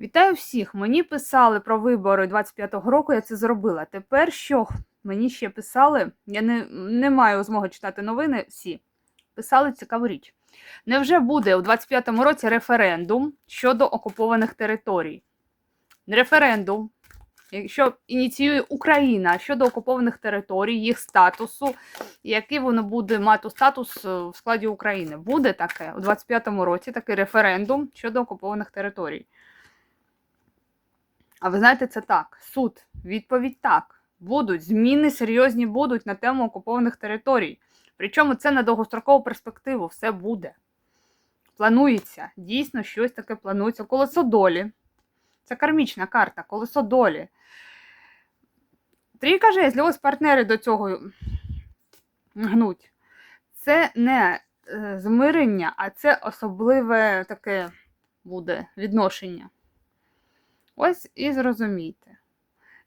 Вітаю всіх! Мені писали про вибори 25-го року, я це зробила. Тепер що мені ще писали? Я не, не маю змоги читати новини. Всі писали цікаву річ. Невже буде у 25-му році референдум щодо окупованих територій? Референдум, що ініціює Україна щодо окупованих територій, їх статусу, який воно буде мати статус е, в складі України. Буде таке у 25-му році такий референдум щодо окупованих територій. А ви знаєте, це так. Суд. Відповідь так. Будуть. Зміни серйозні будуть на тему окупованих територій. Причому це на довгострокову перспективу все буде. Планується. Дійсно, щось таке планується. Колесо долі. Це кармічна карта, колесо долі. Трійка жезлів, ось партнери до цього гнуть. Це не е, змирення, а це особливе таке буде відношення. Ось і зрозумійте.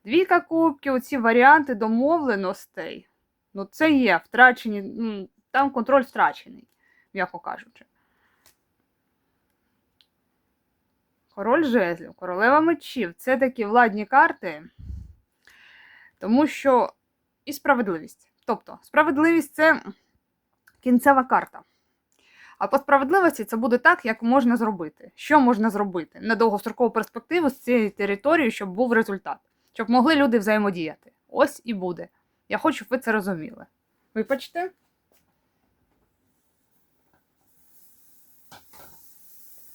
Двійка кубків, оці варіанти домовленостей. Ну, це є втрачені, ну, там контроль втрачений, м'яко кажучи. Король жезлів, королева мечів це такі владні карти, тому що і справедливість. Тобто, справедливість це кінцева карта. А по справедливості це буде так, як можна зробити. Що можна зробити на довгострокову перспективу з цієї території, щоб був результат, щоб могли люди взаємодіяти. Ось і буде. Я хочу, щоб ви це розуміли. Вибачте.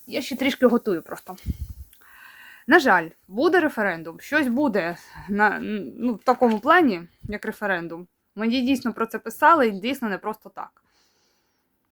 Я ще трішки готую просто. На жаль, буде референдум. Щось буде на, ну, в такому плані, як референдум. Мені дійсно про це писали, і дійсно не просто так.